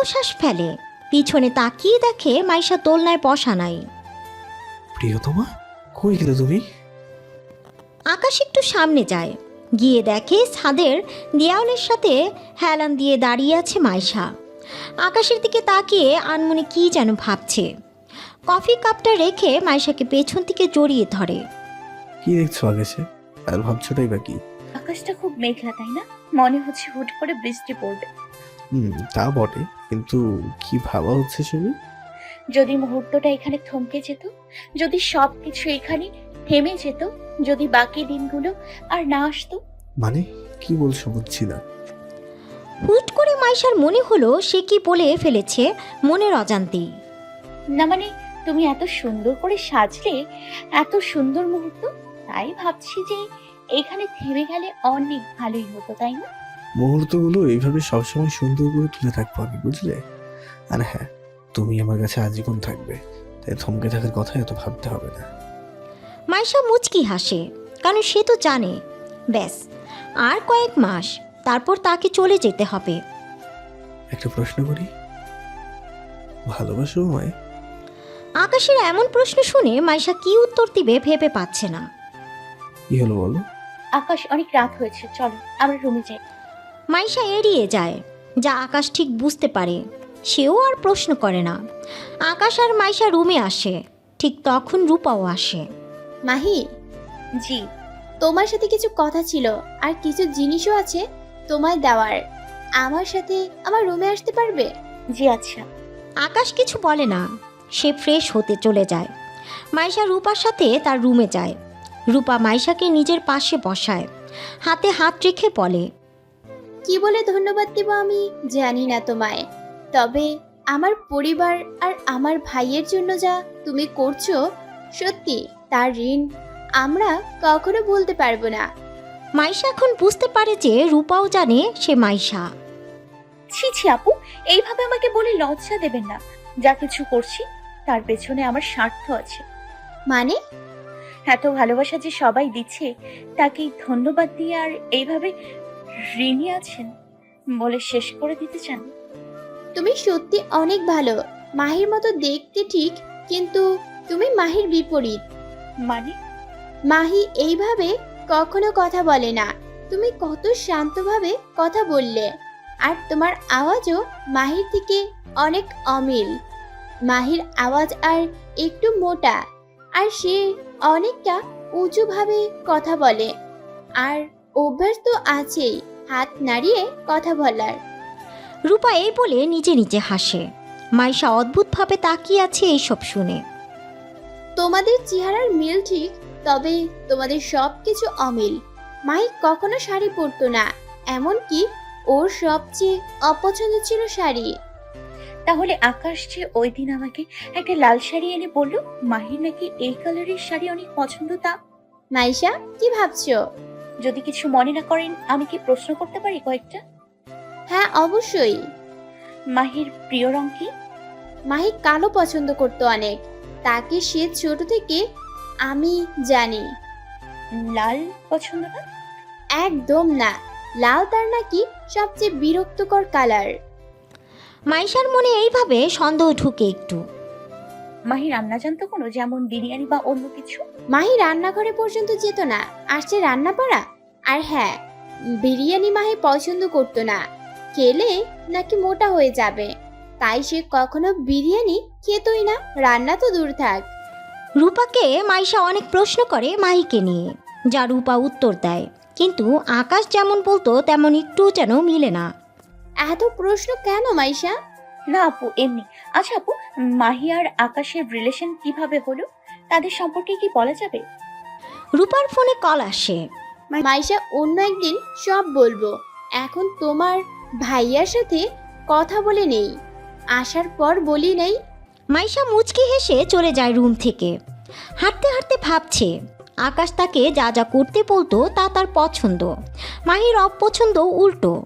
দীর্ঘশ্বাস ফেলে। পিছনে তাকিয়ে দেখে মাইশা দোলনায় বসা নাই। প্রিয়তমা কই গেলে তুমি? আকাশ একটু সামনে যায়। গিয়ে দেখে ছাদের দেয়ালের সাথে হেলান দিয়ে দাঁড়িয়ে আছে মাইশা। আকাশের দিকে তাকিয়ে আনমনে কি যেন ভাবছে। কফি কাপটা রেখে মাইশাকে পেছন থেকে জড়িয়ে ধরে। কি দেখছ আকাশে? আর ভাবছোটাই বা কি? আকাশটা খুব মেঘলা তাই না? মনে হচ্ছে হুট করে বৃষ্টি পড়বে। হুম তা বটে। কিন্তু কি ভাবা হচ্ছে শুনি? যদি মুহূর্তটা এখানে থমকে যেত যদি সব কিছু এখানে থেমে যেত যদি বাকি দিনগুলো আর না আসতো? মানে কি বলছো বুঝছি না হুট করে মাইশার মনে হলো সে কি বলে ফেলেছে মনের অজান্তেই। না মানে তুমি এত সুন্দর করে সাজলে এত সুন্দর মুহূর্ত তাই ভাবছি যে এখানে থেমে গেলে অনেক ভালোই হতো তাই না? মুহূর্তগুলো এইভাবে সবসময় সুন্দর করে তুলে থাকব আমি বুঝলে? আর হ্যাঁ তুমি আমার কাছে আজীবন থাকবে তাই থমকে থাকার কথা এত ভাবতে হবে না। মাইশা মুচকি হাসে কারণ সে তো জানে। ব্যাস আর কয়েক মাস তারপর তাকে চলে যেতে হবে। একটা প্রশ্ন করি? ভালোবাসো আমায়? আকাশের এমন প্রশ্ন শুনে মাইশা কি উত্তর দিবে ভেবে পাচ্ছে না। কি হলো বলো? আকাশ অনেক রাত হয়েছে চলো আমরা রুমে যাই। মাইশা এড়িয়ে যায় যা আকাশ ঠিক বুঝতে পারে সেও আর প্রশ্ন করে না। আকাশ আর মাইশা রুমে আসে ঠিক তখন রূপাও আসে। মাহি? জি। তোমার সাথে কিছু কথা ছিল আর কিছু জিনিসও আছে তোমায় দেওয়ার। আমার সাথে আমার রুমে আসতে পারবে? জি আচ্ছা। আকাশ কিছু বলে না সে ফ্রেশ হতে চলে যায়। মাইশা রূপার সাথে তার রুমে যায়। রূপা মাইশাকে নিজের পাশে বসায় হাতে হাত রেখে বলে কি বলে ধন্যবাদ দিব আমি? জানি না তোমায়। তবে আমার পরিবার আর আমার ভাইয়ের জন্য যা তুমি করছ সত্যি তার ঋণ আমরা কখনো বলতে পারব না। মাইশা এখন বুঝতে পারে যে রূপাও জানে সে মাইশা। ছি ছি আপু এইভাবে আমাকে বলে লজ্জা দেবেন না। যা কিছু করছি তার পেছনে আমার স্বার্থ আছে। মানে? এত ভালোবাসা যে সবাই দিচ্ছে তাকে ধন্যবাদ দিয়ে আর এইভাবে ঋণী আছেন বলে শেষ করে দিতে চান? তুমি সত্যি অনেক ভালো। মাহির মতো দেখতে ঠিক কিন্তু তুমি মাহির বিপরীত। মানে? মাহি এইভাবে কখনো কথা বলে না। তুমি কত শান্তভাবে কথা বললে। আর তোমার আওয়াজও মাহির থেকে অনেক অমিল। মাহির আওয়াজ আর একটু মোটা আর সে অনেকটা উঁচুভাবে কথা বলে। আর অভ্যাস তো আছেই। হাত নাড়িয়ে কথা বলার। রূপা এই বলে নিজে নিজে হাসে। মাইশা অদ্ভুতভাবে তাকিয়ে আছে এইসব শুনে। তোমাদের চেহারার মিল ঠিক তবে তোমাদের সব কিছু অমিল। মাই কখনো শাড়ি পরতো না এমনকি ওর সবচেয়ে অপছন্দ ছিল শাড়ি। তাহলে আকাশ যে ওই দিন আমাকে একটা লাল শাড়ি এনে বলল মাহির নাকি এই কালারের শাড়ি অনেক পছন্দ তা? মাইশা কি ভাবছ? যদি কিছু মনে না করেন আমি কি প্রশ্ন করতে পারি কয়েকটা? হ্যাঁ অবশ্যই। মাহির প্রিয় রং কি? মাহি কালো পছন্দ করতো অনেক। তাকে সে ছোট থেকে আমি জানি। লাল পছন্দ না? একদম না। লাল তার নাকি সবচেয়ে বিরক্তকর কালার মাইশার মনে এইভাবে সন্দেহ ঢুকে একটু। মাহি রান্না জানতো কোনো? যেমন বিরিয়ানি বা অন্য কিছু? মাহি রান্নাঘরে পর্যন্ত যেত না। আসছে রান্না পাড়া? আর হ্যাঁ বিরিয়ানি মাহি পছন্দ করতো না। খেলে নাকি মোটা হয়ে যাবে? তাই সে কখনো বিরিয়ানি খেতই না। রান্না তো দূর থাক। রূপাকে মাইশা অনেক প্রশ্ন করে মাহিকে নিয়ে যা রূপা উত্তর দেয়। কিন্তু আকাশ যেমন বলতো তেমন একটু যেন মিলে না। এত প্রশ্ন কেন মাইশা? না আপু এমনি। আচ্ছা আপু মাহি আর আকাশের রিলেশন কীভাবে হলো? তাদের সম্পর্কে কি বলা যাবে? রূপার ফোনে কল আসে। মাইশা অন্য একদিন সব বলব। এখন তোমার ভাইয়ার সাথে কথা বলে নেই। আসার পর বলি নেই। মাইশা মুচকি হেসে চলে যায় রুম থেকে। হাঁটতে হাঁটতে ভাবছে আকাশ তাকে যা যা করতে বলতো তা তার পছন্দ। মাহির অপছন্দ উল্টো।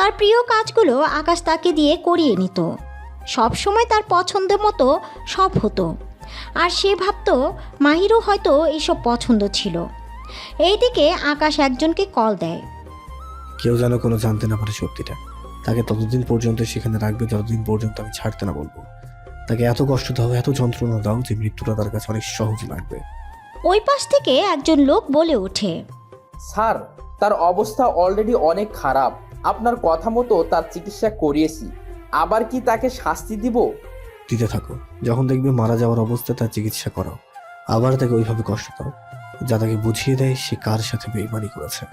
তার প্রিয় কাজগুলো আকাশ তাকে দিয়ে করিয়ে নিত। সব সময় তার পছন্দ মতো সব হতো। আর সে ভাবতো মাহিরও হয়তো এইসব পছন্দ ছিল। এইদিকে আকাশ একজনকে কল দেয়। কেউ যেন কোনো জানতে না পারে সত্যিটা। তাকে ততদিন পর্যন্ত সেখানে রাখবে যতদিন পর্যন্ত আমি ছাড়তে না বলব। তাকে এত কষ্ট দাও এত যন্ত্রণা দাও যে মৃত্যুটা তার কাছে অনেক সহজ লাগবে। ওই পাশ থেকে একজন লোক বলে ওঠে। স্যার তার অবস্থা অলরেডি অনেক খারাপ। আপনার কথা মতো তার চিকিৎসা করিয়েছি। আবার কি তাকে শাস্তি দিব? দিতে থাকো। যখন দেখবে মারা যাওয়ার অবস্থা তার চিকিৎসা করাও। আবার তাকে ওইভাবে কষ্ট দাও যা তাকে বুঝিয়ে দেয় সে কার সাথে বেইমানি করেছে।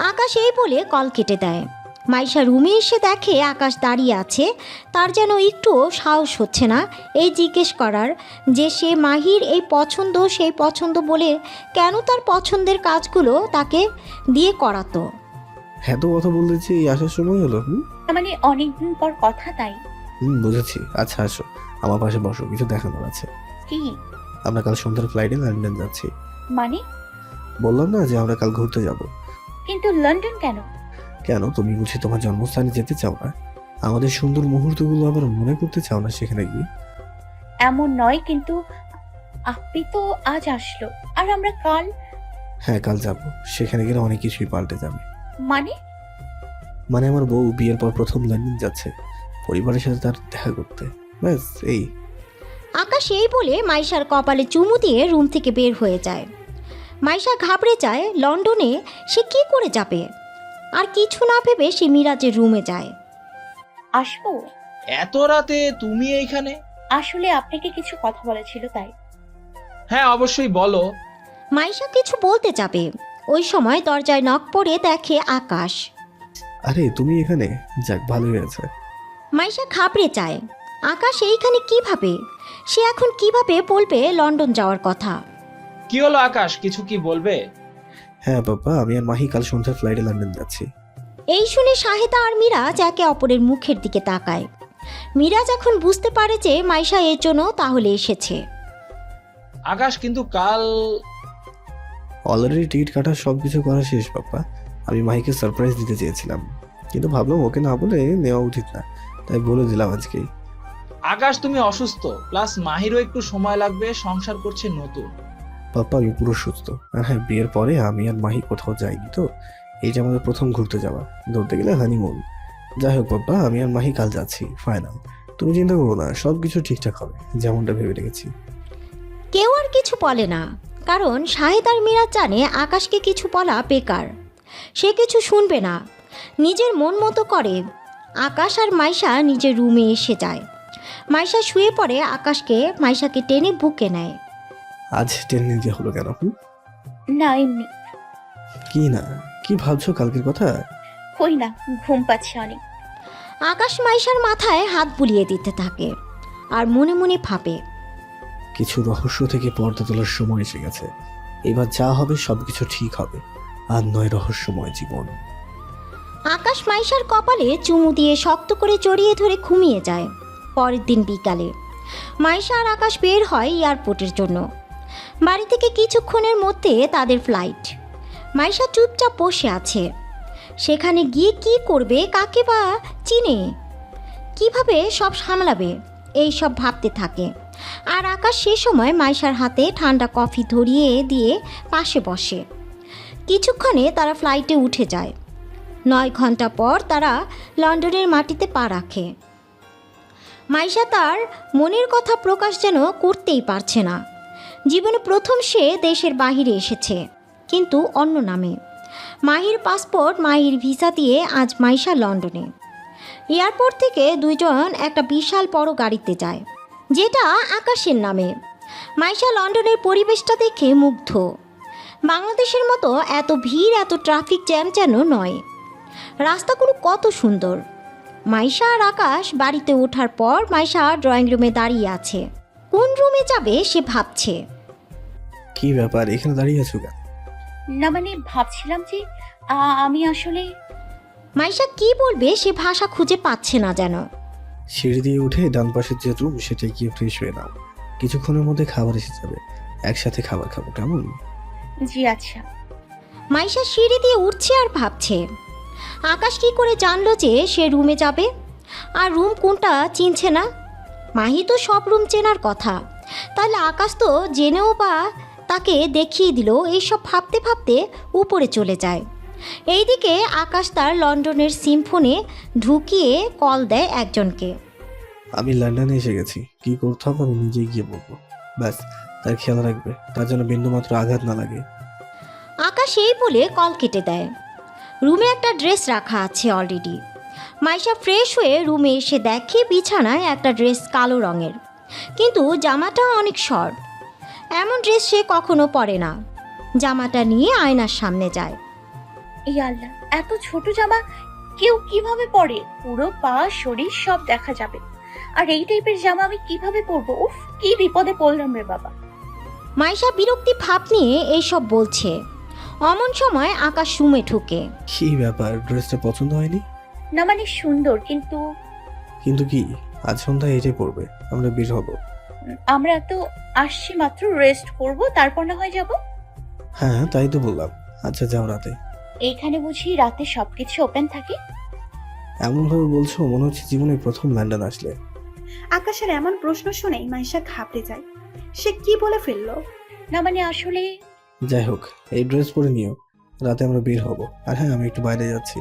আকাশ এই বলে কল কেটে দেয়। মাইশা রুমে এসে দেখে আকাশ দাঁড়িয়ে আছে তার যেন একটুও সাহস হচ্ছে না। এই জিজ্ঞেস করার যে সে মাহির এই পছন্দ সেই পছন্দ বলে কেন তার পছন্দের কাজগুলো তাকে দিয়ে করাতো? এত কথা বলতে যে এই আসার সময় হলো হুম? মানে অনেকদিন পর কথা তাই? হুম বুঝেছি। আচ্ছা আসো। আমার পাশে বসো কিছু দেখানোর আছে। কি? আমরা কাল সন্ধ্যার ফ্লাইটে লন্ডন যাচ্ছি। মানে? বললাম না যে আমরা কাল ঘুরতে যাব। কিন্তু লন্ডন কেন? কেন? তুমি বুঝি তোমার জন্মস্থানে যেতে চাও না? আমাদের সুন্দর মুহূর্তগুলো আবার মনে করতে চাও না সেখানে গিয়ে? এমন নয় কিন্তু আপনি তো আজ আসলো। আর আমরা কাল হ্যাঁ কাল যাব। সেখানে গেলে অনেক কিছুই পাল্টে যাবে। মানে? মানে আমার বউ বিয়ের পর প্রথম লন্ডন যাচ্ছে। পরিবারের সাথে তার দেখা করতে। ব্যাস এই। আকাশ এই বলে মাইশার কপালে চুমু দিয়ে রুম থেকে বের হয়ে যায়। মাইশা ঘাবড়ে যায় লন্ডনে সে কি করে যাবে? আর কিছু না ভেবে সে মিরাজের রুমে যায়। আসব? এত রাতে তুমি এইখানে? আসলে আপনাকে কিছু কথা বলেছিল তাই। হ্যাঁ অবশ্যই বলো। মাইশা কিছু বলতে যাবে। ওই সময় দরজায় নখ পড়ে দেখে আকাশ। আরে তুমি এখানে? যাক ভালোই হয়েছে। মাইশা ঘাবড়ে চায় আকাশ এইখানে কীভাবে? সে এখন কীভাবে বলবে লন্ডন যাওয়ার কথা? কি হলো আকাশ? কিছু কি বলবে? হ্যাঁ বাবা আমি আর মাহি কাল সন্ধ্যার ফ্লাইটে লন্ডন যাচ্ছি। এই শুনে শাহেদা আর মিরাজ একে অপরের মুখের দিকে তাকায়। মিরাজ এখন বুঝতে পারে যে মাইশা এর জন্য তাহলে এসেছে। আকাশ কিন্তু কাল অলরেডি টিকিট কাটা সব কিছু করা শেষ বাবা আমি মাহিকে সারপ্রাইজ দিতে চেয়েছিলাম। কিন্তু ভাবলাম ওকে না বলে নেওয়া উচিত না। তাই বলে দিলাম আজকেই। আকাশ তুমি অসুস্থ। প্লাস মাহিরও একটু সময় লাগবে সংসার করছে নতুন। পাপ্পা আমি পুরো সুস্থ। আর হ্যাঁ বিয়ের পরে আমি আর মাহি কোথাও যাইনি তো। এই যে আমাদের প্রথম ঘুরতে যাওয়া। ধরতে গেলে হানিমুন যাই হোক বাবা আমি আর মাহি কাল যাচ্ছি। ফাইনাল তুমি চিন্তা করো না সব কিছু ঠিকঠাক হবে। যেমনটা ভেবে রেখেছি। কেউ আর কিছু বলে না। কারণ শাহেদ আর মিরাজ জানে আকাশকে কিছু বলা বেকার। সে কিছু শুনবে না। নিজের মন মতো করে। আকাশ আর মাইশা নিজের রুমে এসে যায়। মাইশা শুয়ে পড়ে আকাশকে মাইশাকে টেনে বুকে নেয়। আজ টেনে নিতে হলো কেন? না এমনি। কি না? কি ভাবছ কালকের কথা? কই না ঘুম পাচ্ছে অনেক। আকাশ মাইশার মাথায় হাত বুলিয়ে দিতে থাকে। আর মনে মনে ভাবে কিছু রহস্য থেকে পর্দা তোলার সময় এসে গেছে। এবার যা হবে, সবকিছু ঠিক হবে। আর নয় রহস্যময় জীবন। আকাশ মাইশার কপালে চুমু দিয়ে শক্ত করে জড়িয়ে ধরে ঘুমিয়ে যায় পরের দিন বিকালে। মাইশা আর আকাশ বের হয় এয়ারপোর্টের জন্য। বাড়ি থেকে কিছুক্ষণের মধ্যে তাদের ফ্লাইট। মাইশা চুপচাপ বসে আছে। সেখানে গিয়ে কি করবে, কাকে বা চিনে? কীভাবে সব সামলাবে, এই সব ভাবতে থাকে। আর আকাশ সে সময় মাইশার হাতে ঠান্ডা কফি ধরিয়ে দিয়ে পাশে বসে। কিছুক্ষণে তারা ফ্লাইটে উঠে যায়। নয় ঘণ্টা পর তারা লন্ডনের মাটিতে পা রাখে। মাইশা তার মনের কথা প্রকাশ যেন করতেই পারছে না। জীবনে প্রথম সে দেশের বাহিরে এসেছে, কিন্তু অন্য নামে। মাহির পাসপোর্ট মাহির ভিসা দিয়ে আজ মাইশা লন্ডনে। এয়ারপোর্ট থেকে দুইজন একটা বিশাল বড় গাড়িতে যায়। যেটা আকাশের নামে। মাইশা লন্ডনের পরিবেশটা দেখে মুগ্ধ। বাংলাদেশের মতো এত ভিড় এত ট্রাফিক জ্যাম যেন নয়। রাস্তাগুলো কত সুন্দর। মাইশা আর আকাশ বাড়িতে ওঠার পর মাইশা ড্রয়িং রুমে দাঁড়িয়ে আছে। কোন রুমে যাবে সে ভাবছে। কি ব্যাপার? এখানে দাঁড়িয়ে আছো কেন? না মানে ভাবছিলাম যে আ- আমি আসলে মাইশা কি বলবে সে ভাষা খুঁজে পাচ্ছে না যেন। সিঁড়ি দিয়ে উঠে ডান পাশের যে রুম সেটাই গিয়ে ফ্রেশ হয়ে নাও। কিছুক্ষণের মধ্যে খাবার এসে যাবে। একসাথে খাবার খাব, কেমন? জি আচ্ছা। মাইশা সিঁড়ি দিয়ে উঠছে আর ভাবছে, আকাশ কি করে জানলো যে সে রুমে যাবে? আর রুম কোনটা চিনছে না? মাহি তো সব রুম চেনার কথা। তাহলে আকাশ তো জেনেও বা তাকে দেখিয়ে দিল, এইসব ভাবতে ভাবতে উপরে চলে যায়। এইদিকে আকাশ তার লন্ডনের সিম্ফোনে ঢুকিয়ে কল দেয় একজনকে। আমি লন্ডনে এসে গেছি। কি করতে হবে আমি নিজে গিয়ে বলব। ব্যাস তার খেয়াল রাখবে। তার জন্য বিন্দুমাত্র আঘাত না লাগে। আকাশ এই বলে কল কেটে দেয়। রুমে একটা ড্রেস রাখা আছে অলরেডি মাইশা ফ্রেশ হয়ে রুমে এসে দেখে বিছানায় একটা ড্রেস কালো রঙের। কিন্তু জামাটা অনেক শর্ট। এমন ড্রেস সে কখনো পরে না। জামাটা নিয়ে আয়নার সামনে যায়। এই আল্লাহ এত ছোট জামা কেউ কীভাবে পরে? পুরো পা শরীর সব দেখা যাবে। আর এই টাইপের জামা আমি কীভাবে পরবো? উফ কি বিপদে পড়লাম রে বাবা। মাইশা বিরক্তি ভাব নিয়ে এইসব বলছে। অমন সময় আকাশ রুমে ঢুকে। কি ব্যাপার ড্রেসটা পছন্দ হয়নি? না মানে সুন্দর কিন্তু কিন্তু কি আজ সন্ধ্যায় এটাই পড়বে আমরা বের হব। আমরা তো আসছি মাত্র রেস্ট করব তারপর না হয় যাব? হ্যাঁ তাই তো বললাম। আচ্ছা যাও রাতে। এইখানে বুঝি রাতে সবকিছু ওপেন থাকে? এমনভাবে বলছো মনে হচ্ছে জীবনে প্রথম লন্ডন আসলে। আকাশের এমন প্রশ্ন শুনেই মাইশা ঘাবড়ে যায়। সে কি বলে ফেলল? না মানে আসলে যাই হোক এই ড্রেস পরে নিও। রাতে আমরা বের হব। আর হ্যাঁ আমি একটু বাইরে যাচ্ছি।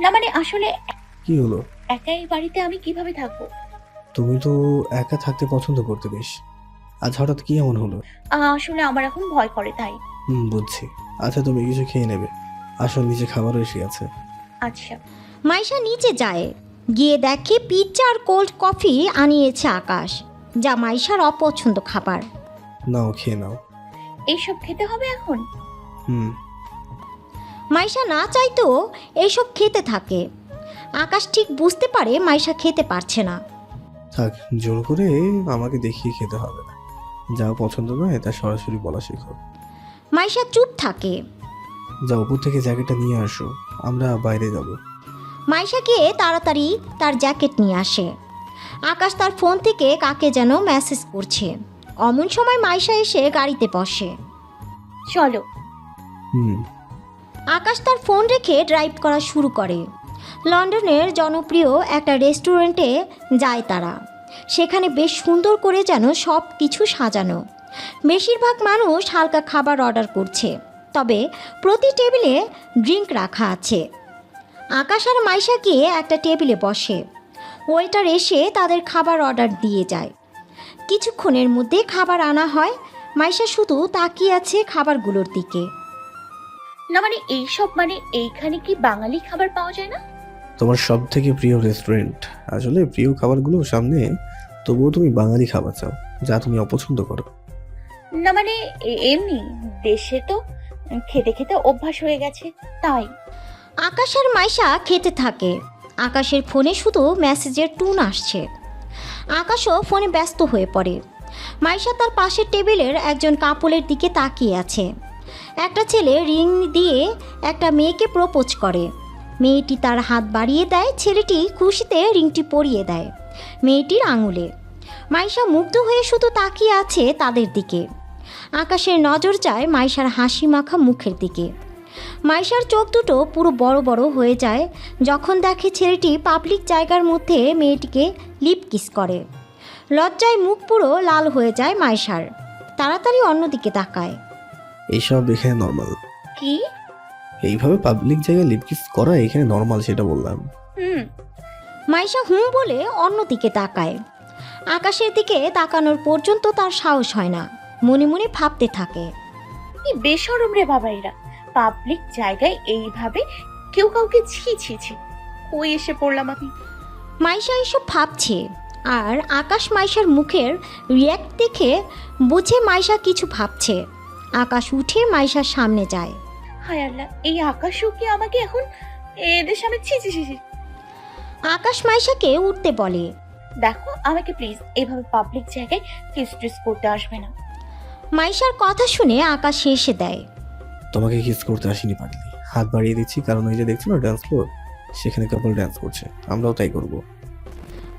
না মানে আসলে কি হলো? একাই বাড়িতে আমি কীভাবে থাকব? তুমি তো একা থাকতে পছন্দ করতে বেশ। আজ হঠাৎ কি এমন হলো? আহ, আসলে আমার এখন ভয় করে তাই। হুম বুঝছি। আচ্ছা তুমি কিছু খেয়ে নেবে। আসল নিচে খাবারও এসে গেছে। আচ্ছা। মাইশা নিচে যায় গিয়ে দেখে পিৎজা আর কোল্ড কফি আনিয়েছে আকাশ যা মাইশার অপছন্দ খাবার। নাও খেয়ে নাও। এইসব খেতে হবে এখন? হুম। মাইশা না চাইতেও এইসব খেতে থাকে। আকাশ ঠিক বুঝতে পারে মাইশা খেতে পারছে না। থাক জোর করে আমাকে দেখিয়ে খেতে হবে না। যা পছন্দ নয় তা সরাসরি বলা শেখো। মাইশা চুপ থাকে। যা উপর থেকে জ্যাকেটটা নিয়ে আসো। আমরা বাইরে যাব। মাইশা গিয়ে তাড়াতাড়ি তার জ্যাকেট নিয়ে আসে। আকাশ তার ফোন থেকে কাকে যেন মেসেজ করছে। অমন সময় মাইশা এসে গাড়িতে বসে। চলো। হুম। আকাশ তার ফোন রেখে ড্রাইভ করা শুরু করে। লন্ডনের জনপ্রিয় একটা রেস্টুরেন্টে যায় তারা। সেখানে বেশ সুন্দর করে যেন সব কিছু সাজানো। বেশিরভাগ মানুষ হালকা খাবার অর্ডার করছে। তবে প্রতি টেবিলে ড্রিঙ্ক রাখা আছে। আকাশ আর মাইশা গিয়ে একটা টেবিলে বসে। ওয়েটার এসে তাদের খাবার অর্ডার দিয়ে যায়। কিছুক্ষণের মধ্যে খাবার আনা হয়। মাইশা শুধু তাকিয়ে আছে খাবারগুলোর দিকে। না মানে এইসব মানে এইখানে কি বাঙালি খাবার পাওয়া যায় না? তোমার সব থেকে প্রিয় রেস্টুরেন্ট আসলে প্রিয় খাবারগুলো সামনে তবুও তুমি বাঙালি খাবার চাও যা তুমি অপছন্দ করো। না মানে এ- এমনি দেশে তো খেতে খেতে অভ্যাস হয়ে গেছে, তাই। আকাশ আর মাইশা খেতে থাকে। আকাশের ফোনে শুধু মেসেজের টুন আসছে। আকাশও ফোনে ব্যস্ত হয়ে পড়ে। মাইশা তার পাশের টেবিলের একজন কাপলের দিকে তাকিয়ে আছে। একটা ছেলে রিং দিয়ে একটা মেয়েকে প্রপোজ করে। মেয়েটি তার হাত বাড়িয়ে দেয়, ছেলেটি খুশিতে রিংটি পরিয়ে দেয়। মেয়েটির আঙুলে। মাইশা মুগ্ধ হয়ে শুধু তাকিয়ে আছে তাদের দিকে। আকাশের নজর যায় মাইশার হাসি মাখা মুখের দিকে। মাইশার চোখ দুটো পুরো বড় বড় হয়ে যায় যখন দেখে ছেলেটি পাবলিক জায়গার মধ্যে মেয়েটিকে লিপ কিস করে। লজ্জায় মুখ পুরো লাল হয়ে যায় মাইশার। তাড়াতাড়ি অন্যদিকে তাকায়। এইসব এখানে নর্মাল কি? এইভাবে পাবলিক জায়গায় লিপকিস করা এখানে নর্মাল সেটা বললাম। হুম। মাইশা হুম বলে অন্যদিকে তাকায়। আকাশের দিকে তাকানোর পর্যন্ত তার সাহস হয় না। মনে মনে ভাবতে থাকে। কি বেসরম রে বাবা এরা পাবলিক জায়গায় এইভাবে কেউ কাউকে ছি ছি ছি। কই এসে পড়লাম আমি? মাইশা এসব ভাবছে আর আকাশ মাইশার মুখের রিয়াক্ট দেখে বুঝে মাইশা কিছু ভাবছে। আকাশ উঠে মাইশার সামনে যায়। হায় আল্লাহ এই আকাশও কি আমাকে এখন এদের সামনে ছি ছি ছি ছি। আকাশ মাইশাকে উঠতে বলে। দেখো আমাকে প্লিজ এভাবে পাবলিক জায়গায় কিস টিস করতে আসবে না। মাইশার কথা শুনে আকাশ হেসে দেয়। তোমাকে কিস করতে আসিনি পাগলি। হাত বাড়িয়ে দিচ্ছি কারণ ওই যে দেখছ না ডান্স ফ্লোর সেখানে কাপল ডান্স করছে। আমরাও তাই করব।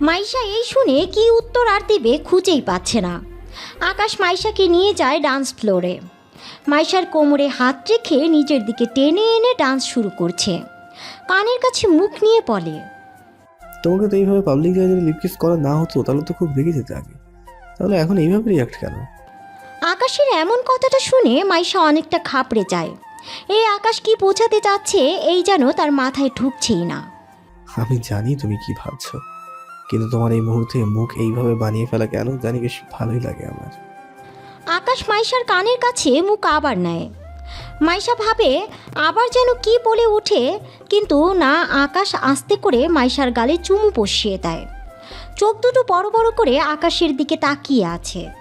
মাইশা এই শুনে কি উত্তর আর দেবে খুঁজেই পাচ্ছে না। আকাশ মাইশাকে নিয়ে যায় ডান্স ফ্লোরে মাইশার কোমরে হাত রেখে নিজের দিকে টেনে এনে ডান্স শুরু করছে। কানের কাছে মুখ নিয়ে বলে তোমাকে তো এইভাবে পাবলিক জায়গায় লিপকিস করা না হতো তাহলে তো খুব রেগে যেতে আগে। তাহলে এখন এইভাবে রিয়াক্ট কেন? আকাশের এমন কথাটা শুনে মাইশা অনেকটা খাপড়ে যায়। এই আকাশ কি বোঝাতে চাচ্ছে এই যেন তার মাথায় ঢুকছেই না। আমি জানি তুমি কি ভাবছ কিন্তু তোমার এই মুহূর্তে মুখ এইভাবে বানিয়ে ফেলা কেন জানি বেশ ভালোই লাগে আমার। আকাশ মাইশার কানের কাছে মুখ আবার নেয়। মাইশা ভাবে আবার যেন কি বলে ওঠে কিন্তু না আকাশ আস্তে করে মাইশার গালে চুমু বসিয়ে দেয়। চোখ দুটো বড় বড় করে আকাশের দিকে তাকিয়ে আছে।